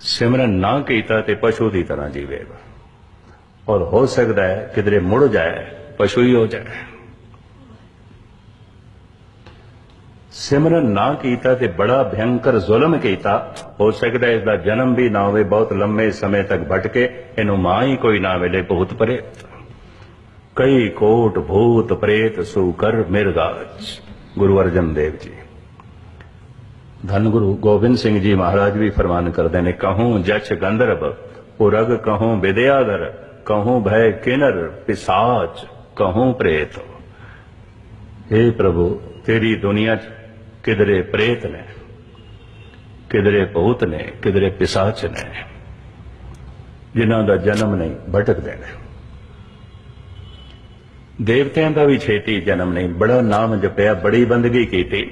ਸਿਮਰਨ ਨਾ ਕੀਤਾ ਤੇ ਪਸ਼ੂ ਦੀ ਤਰ੍ਹਾਂ ਜੀਵੇਗਾ। ਔਰ ਹੋ ਸਕਦਾ ਹੈ ਕਿਧਰੇ ਮੁੜ ਜਾਏ, ਪਸ਼ੂ ਹੀ ਹੋ ਜਾਏ। ਸਿਮਰਨ ਨਾ ਕੀਤਾ ਤੇ ਬੜਾ ਭਿਆਨਕ ਜ਼ੁਲਮ ਕੀਤਾ, ਹੋ ਸਕਦਾ ਹੈ ਇਸ ਦਾ ਜਨਮ ਵੀ ਨਾ ਹੋਵੇ, ਬਹੁਤ ਲੰਮੇ ਸਮੇਂ ਤੱਕ ਭਟਕੇ, ਇਹਨੂੰ ਮਾਂ ਹੀ ਕੋਈ ਨਾ ਮਿਲੇ ਬਹੁਤ ਪ੍ਰੇਤ। ਕਈ ਕੋਟ ਭੂਤ ਪ੍ਰੇਤ ਸੂਕਰ ਮਿਰਗਾਜ, ਗੁਰੂ ਅਰਜਨ ਦੇਵ ਜੀ। ਧੰਨ ਗੁਰੂ ਗੋਬਿੰਦ ਸਿੰਘ ਜੀ ਮਹਾਰਾਜ ਵੀ ਫਰਮਾਨ ਕਰਦੇ ਨੇ, ਕਹੂੰ ਜਛ ਗੰਧਰਵ, ਉਰਗ ਕਹੂੰ ਵਿਦਿਆਧਰ, ਕਹੂੰ ਭੈ ਕਿਨਰ ਪਿਸਾਚ, ਕਹੂੰ ਪ੍ਰੇਤ। हे ਪ੍ਰਭੂ, ਤੇਰੀ ਦੁਨੀਆ 'ਚ ਕਿਧਰੇ ਪ੍ਰੇਤ ਨੇ, ਕਿਧਰੇ ਭੂਤ ਨੇ, ਕਿਧਰੇ ਪਿਸਾਚ ਨੇ, ਜਿਨ੍ਹਾਂ ਦਾ ਜਨਮ ਨਹੀਂ ਭਟਕਦੇ ਨੇ। ਦੇਵਤਿਆਂ ਦਾ ਵੀ ਛੇਤੀ ਜਨਮ ਨਹੀਂ, ਬੜਾ ਨਾਮ ਜਪਿਆ, ਬੜੀ ਬੰਦਗੀ ਕੀਤੀ।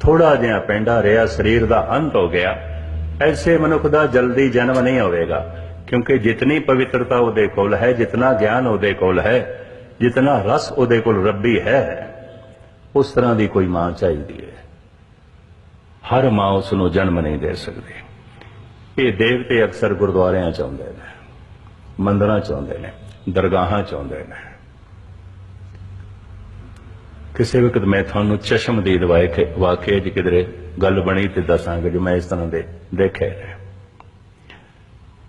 ਥੋੜਾ ਜਿਹਾ ਪੈਂਡਾ ਰਿਹਾ, ਸਰੀਰ ਦਾ ਅੰਤ ਹੋ ਗਿਆ। ਐਸੇ ਮਨੁੱਖ ਦਾ ਜਲਦੀ ਜਨਮ ਨਹੀਂ ਹੋਵੇਗਾ, ਕਿਉਂਕਿ ਜਿਤਨੀ ਪਵਿੱਤਰਤਾ ਉਹਦੇ ਕੋਲ ਹੈ, ਜਿਤਨਾ ਗਿਆਨ ਉਹਦੇ ਕੋਲ ਹੈ, ਜਿਤਨਾ ਰਸ ਉਹਦੇ ਕੋਲ ਰੱਬੀ ਹੈ, ਉਸ ਤਰ੍ਹਾਂ ਦੀ ਕੋਈ ਮਾਂ ਚਾਹੀਦੀ ਹੈ। ਹਰ ਮਾਂ ਉਸ ਨੂੰ ਜਨਮ ਨਹੀਂ ਦੇ ਸਕਦੀ। ਇਹ ਦੇਵਤੇ ਅਕਸਰ ਗੁਰਦੁਆਰਿਆਂ ਚ ਆਉਂਦੇ ਨੇ, ਮੰਦਰਾਂ ਚ ਆਉਂਦੇ ਨੇ, ਦਰਗਾਹਾਂ ਚ ਆਉਂਦੇ ਨੇ। ਕਿਸੇ ਵਕਤ ਮੈਂ ਤੁਹਾਨੂੰ ਚਸ਼ਮਦੀਦ ਵਾਕੇ ਵਾਕਿਆ ਜੀ ਕਿਧਰੇ ਗੱਲ ਬਣੀ ਤੇ ਦੱਸਾਂਗਾ ਜੋ ਮੈਂ ਇਸ ਤਰ੍ਹਾਂ ਦੇ ਦੇਖੇ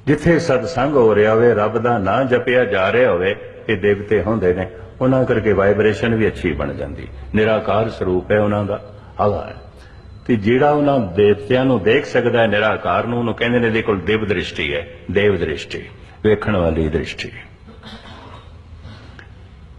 ਜਿੱਥੇ ਸਤਸੰਗ ਹੋ ਰਿਹਾ ਹੋਵੇ, ਰੱਬ ਦਾ ਨਾਂ ਜਪਿਆ ਜਾ ਰਿਹਾ ਹੋਵੇ, ਇਹ ਦੇਵਤੇ ਹੁੰਦੇ ਨੇ। ਉਹਨਾਂ ਕਰਕੇ ਵਾਈਬ੍ਰੇਸ਼ਨ ਵੀ ਅੱਛੀ ਬਣ ਜਾਂਦੀ। ਨਿਰਾਕਾਰ ਸਰੂਪ ਹੈ ਉਹਨਾਂ ਦਾ ਹਵਾ ਹੈ। ਤੇ ਜਿਹੜਾ ਉਹਨਾਂ ਦੇਵਤਿਆਂ ਨੂੰ ਦੇਖ ਸਕਦਾ ਹੈ ਨਿਰਾਕਾਰ ਨੂੰ, ਉਹਨੂੰ ਕਹਿੰਦੇ ਨੇ ਇਹਦੇ ਕੋਲ ਦੇਵ ਦ੍ਰਿਸ਼ਟੀ ਹੈ, ਦੇਵ ਦ੍ਰਿਸ਼ਟੀ, ਵੇਖਣ ਵਾਲੀ ਦ੍ਰਿਸ਼ਟੀ।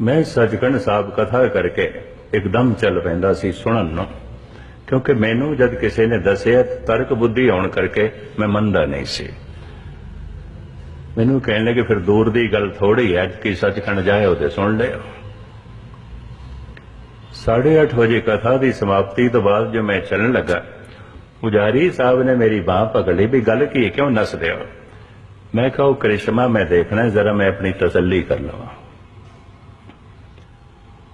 ਮੈਂ ਸੱਚਖੰਡ ਸਾਹਿਬ ਕਥਾ ਕਰਕੇ ਇੱਕਦਮ ਚੱਲ ਪੈਂਦਾ ਸੀ ਸੁਣਨ ਨੂੰ, ਕਿਉਂਕਿ ਮੈਨੂੰ ਜਦ ਕਿਸੇ ਨੇ ਦੱਸਿਆ ਤਰਕ ਬੁੱਧੀ ਆਉਣ ਕਰਕੇ ਮੈਂ ਮੰਨਦਾ ਨਹੀਂ ਸੀ। ਮੈਨੂੰ ਕਹਿਣ ਲੱਗੇ, ਫਿਰ ਦੂਰ ਦੀ ਗੱਲ ਥੋੜੀ ਹੈ ਕਿ ਸੱਚਖੰਡ ਜਾਇਓ ਤੇ ਸੁਣ ਲਿਓ। 8:30 ਵਜੇ ਕਥਾ ਦੀ ਸਮਾਪਤੀ ਤੋਂ ਬਾਅਦ ਜੋ ਮੈਂ ਚੱਲਣ ਲੱਗਾ, ਪੁਜਾਰੀ ਸਾਹਿਬ ਨੇ ਮੇਰੀ ਬਾਹ ਪਕੜ ਲਈ, ਵੀ ਗੱਲ ਕੀ ਹੈ, ਕਿਉਂ ਨੱਸਦੇ ਹੋ? ਮੈਂ ਕਿਹਾ, ਉਹ ਕ੍ਰਿਸ਼ਮਾ ਮੈਂ ਦੇਖਣਾ, ਜ਼ਰਾ ਮੈਂ ਆਪਣੀ ਤਸੱਲੀ ਕਰ ਲਵਾਂ।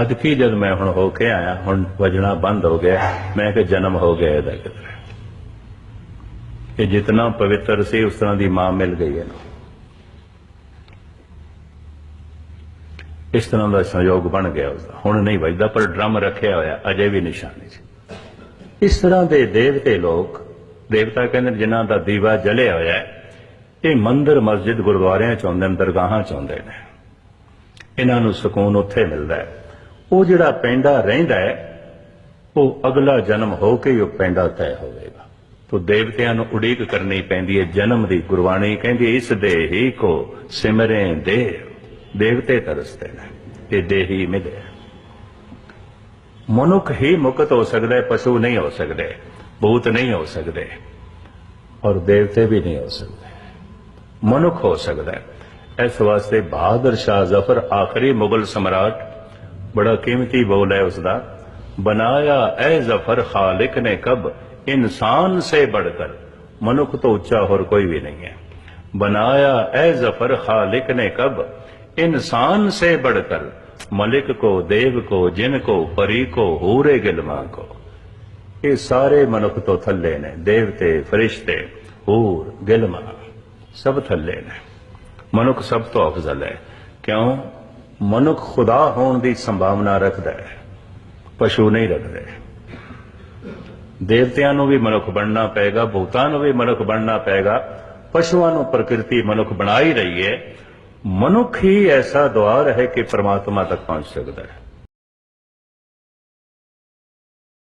ਅੱਜ ਕੀ ਜਦ ਮੈਂ ਹੁਣ ਹੋ ਕੇ ਆਇਆ, ਹੁਣ ਵਜਣਾ ਬੰਦ ਹੋ ਗਿਆ, ਮੈਂ ਕਿ ਜਨਮ ਹੋ ਗਿਆ ਇਹਦਾ ਕਿਤੇ ਇਹ ਜਿਤਨਾ ਪਵਿੱਤਰ ਸੀ, ਉਸ ਤਰ੍ਹਾਂ ਦੀ ਮਾਂ ਮਿਲ ਗਈ ਇਹਨੂੰ। ਇਸ ਤਰ੍ਹਾਂ ਦਾ ਸੰਯੋਗ ਬਣ ਗਿਆ ਉਸਦਾ ਹੁਣ ਨਹੀਂ ਵੱਜਦਾ, ਪਰ ਡਰਮ ਰੱਖਿਆ ਹੋਇਆ, ਅਜੇ ਵੀ ਨਿਸ਼ਾਨੀ ਸੀ। ਇਸ ਤਰ੍ਹਾਂ ਦੇ ਦੇਵਤੇ ਲੋਕ, ਦੇਵਤਾ ਕਹਿੰਦੇ ਨੇ, ਜਿਨ੍ਹਾਂ ਦਾ ਦੀਵਾ ਜਲਿਆ ਹੋਇਆ ਇਹ ਮੰਦਰ ਮਸਜਿਦ ਗੁਰਦੁਆਰਿਆਂ ਚ ਆਉਂਦੇ ਨੇ, ਦਰਗਾਹਾਂ ਚ ਆਉਂਦੇ ਨੇ। ਇਹਨਾਂ ਨੂੰ ਸਕੂਨ ਉੱਥੇ ਮਿਲਦਾ ਹੈ। ਉਹ ਜਿਹੜਾ ਪੈਂਡਾ ਰਹਿੰਦਾ ਹੈ, ਉਹ ਅਗਲਾ ਜਨਮ ਹੋ ਕੇ ਉਹ ਪੈਂਡਾ ਤੈਅ ਹੋਵੇਗਾ। ਤੋ ਦੇਵਤਿਆਂ ਨੂੰ ਉਡੀਕ ਕਰਨੀ ਪੈਂਦੀ ਹੈ, ਜਨਮ ਦੀ ਗੁਰਬਾਣੀ ਕਹਿੰਦੀ ਇਸ ਦੇ ਹੀ ਕੋ ਸਿਮਰੇ ਦੇਵ, ਦੇਵਤੇ ਤਰਸਦੇ ਨੇ, ਤੇ ਦੇਹੀ ਮਿਲੇ। ਮਨੁੱਖ ਹੀ ਮੁਕਤ ਹੋ ਸਕਦਾ ਹੈ, ਪਸ਼ੂ ਨਹੀਂ ਹੋ ਸਕਦੇ, ਭੂਤ ਨਹੀਂ ਹੋ ਸਕਦੇ, ਔਰ ਦੇਵਤੇ ਵੀ ਨਹੀਂ ਹੋ ਸਕਦੇ। ਮਨੁੱਖ ਹੋ ਸਕਦਾ ਹੈ। ਇਸ ਵਾਸਤੇ ਬਹਾਦਰ ਸ਼ਾਹ ਜ਼ਫਰ ਆਖਰੀ ਮੁਗਲ ਸਮਰਾਟ बड़ा कीमती बोल है उसका बनाया ए ज़फ़र खालिक ने कब इंसान से बढ़कर। मनुख तो उच्चा और कोई भी नहीं है। बनाया ए ज़फ़र खालिक ने कब इंसान से बढ़कर। मलिक को, देव को, जिन को, परी को, हूरे गिलमा को। ये सारे मनुख तो थल्ले ने, देवते, फरिश्ते, हूर, गिलमा, सब थल्ले ने। मनुख सब तो अफजल है। क्यों? ਮਨੁੱਖ ਖੁਦਾ ਹੋਣ ਦੀ ਸੰਭਾਵਨਾ ਰੱਖਦਾ ਹੈ, ਪਸ਼ੂ ਨਹੀਂ ਰੱਖਦਾ ਦੇਵਤਿਆਂ ਨੂੰ ਵੀ ਮਨੁੱਖ ਬਣਨਾ ਪਏਗਾ, ਭੂਤਾਂ ਨੂੰ ਵੀ ਮਨੁੱਖ ਬਣਨਾ ਪਏਗਾ, ਪਸ਼ੂਆਂ ਨੂੰ ਪ੍ਰਕਿਰਤੀ ਮਨੁੱਖ ਬਣਾ ਹੀ ਰਹੀ ਹੈ। ਮਨੁੱਖ ਹੀ ਐਸਾ ਦੁਆਰ ਹੈ ਕਿ ਪ੍ਰਮਾਤਮਾ ਤੱਕ ਪਹੁੰਚ ਸਕਦਾ ਹੈ।